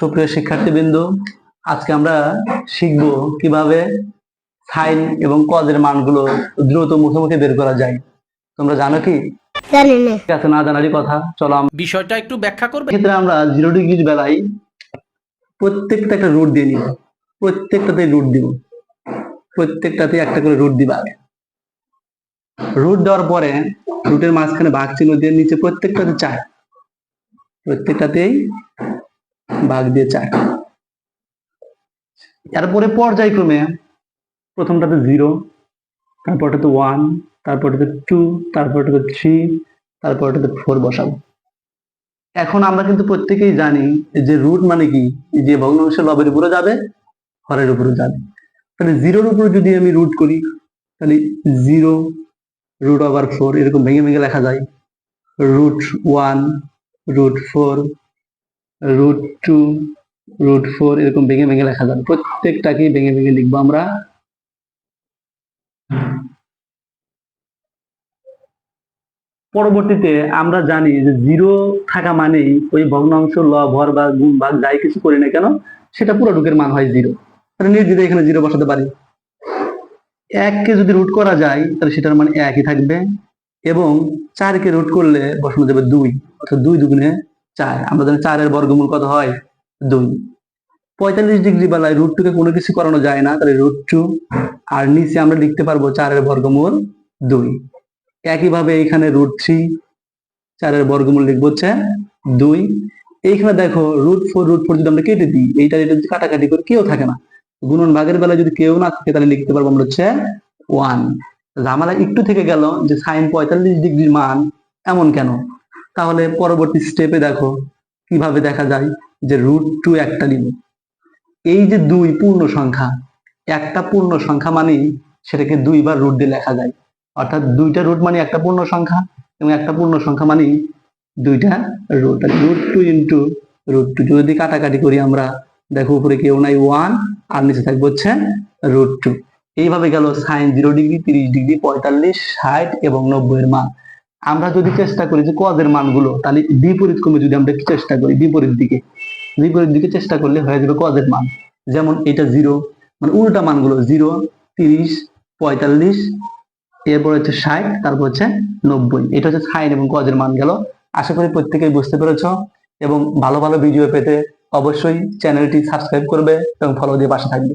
সুপ্রিয় শিক্ষার্থীবৃন্দ আজকে আমরা শিখব কীভাবে সাইন এবং কজের মানগুলো দ্রুত মুখে মুখে বের করা যায়। তোমরা জানো কি? না। ঠিক আছে না জানারই কথা। চলো বিষয়টা একটু ব্যাখ্যা করবে? ক্ষেত্রে আমরা জিরো ডিগ্রির বেলায় প্রত্যেকটা একটা রুট দিয়ে নিব। প্রত্যেকটাতে রুট দিব। প্রত্যেকটাতে একটা করে রুট দিবা। রুট দেওয়ার পরে রুটের মাঝখানে ভাগ চিহ্ন দিয়ে নিচে প্রত্যেকটাতে চার প্রত্যেকটাতেই ভাগ দিয়ে চার এরপরে পর্যায়ক্রমে প্রথমটাতে জিরো তারপরটাতে ওয়ান তারপরটাতে টু তারপরটাতে থ্রি তারপরটাতে ফোর বসাবো। এখন আমরা কিন্তু প্রত্যেকেই জানি যে রুট মানে কি? যে ভগ্নাংশের লবের উপরে যাবে, হরের উপরে যাবে। তাহলে জিরোর উপরে যদি আমি রুট করি, তাহলে জিরো রুট ওভার ফোর এরকম ভেঙে ভেঙে লেখা যায়। Root one root four root two root four এরকম ভেঙে ভেঙে লেখা যাবে। প্রত্যেকটাকেই ভেঙে ভেঙে লিখব আমরা। পরবর্তীতে আমরা জানি যে জিরো থাকা মানেই ওই ভগ্নাংশ ল ভর বা গুণ, ভাগ যাই কিছু করি না কেন, সেটা পুরো রুটের মান হয় জিরো তাহলে নির্দ্বিধায় এখানে জিরো বসাতে পারি। এককে যদি রুট করা যায়, তাহলে সেটার মানে একই থাকবে এবং চারকে রুট করলে বসানো যাবে দুই। অর্থাৎ দুই দুগুণে চার। আমরা জানি চারের বর্গমূল কত হয়? দুই। পঁয়তাল্লিশ ডিগ্রি বেলায় রুট টুকে কোনো কিছু করানো যায় না, তাহলে রুট টু আর নিচে আমরা লিখতে পারব চারের বর্গমূল দুই। একইভাবে এখানে রুট থ্রি চারের বর্গমূল লিখব হচ্ছে দুই। এইখানে দেখো রুট ফোর রুট ফোর যদি আমরা কেটে দিই, এইটা এটা যদি কাটাকাটি করে কেউ থাকে না। গুণন ভাগের বেলায় যদি কেউ না থাকে, তাহলে লিখতে পারব আমরা হচ্ছে ওয়ান ঝামেলা একটু থেকে গেল যে সাইন পঁয়তাল্লিশ ডিগ্রির মান এমন কেন? তাহলে পরবর্তী স্টেপে দেখো কীভাবে দেখা যায় যে রুট টু একটা নিব এই যে দুই পূর্ণ সংখ্যা, একটা পূর্ণ সংখ্যা মানেই সেটাকে দুইবার রুট দিয়ে লেখা যায়। অর্থাৎ দুইটা রুট মানে একটা পূর্ণ সংখ্যা এবং একটা পূর্ণ সংখ্যা মানে দুইটা root root two into root two যদি কাটাকাটি করি আমরা, দেখো উপরে কেউ নাই ওয়ান আর নিচে থাকবে হচ্ছে রুট টু এইভাবে গেল সাইন জিরো ডিগ্রি তিরিশ ডিগ্রি পঁয়তাল্লিশ, ষাট এবং নব্বই এর মান। আমরা যদি চেষ্টা করি যে কজের মানগুলো, তাহলে বিপরীত ক্রমে যদি আমরা চেষ্টা করি, বিপরীত দিকে বিপরীত দিকে চেষ্টা করলে হয়ে যাবে কজের মান। যেমন এটা জিরো মানে উল্টা মানগুলো জিরো তিরিশ, পঁয়তাল্লিশ, এরপর হচ্ছে ষাট, তারপর হচ্ছে নব্বই। এটা হচ্ছে সাইন এবং কজের মান গেল। আশা করি প্রত্যেকেই বুঝতে পেরেছ এবং ভালো ভালো ভিডিও পেতে অবশ্যই চ্যানেলটি সাবস্ক্রাইব করবে এবং ফলো দিয়ে পাশে থাকবে।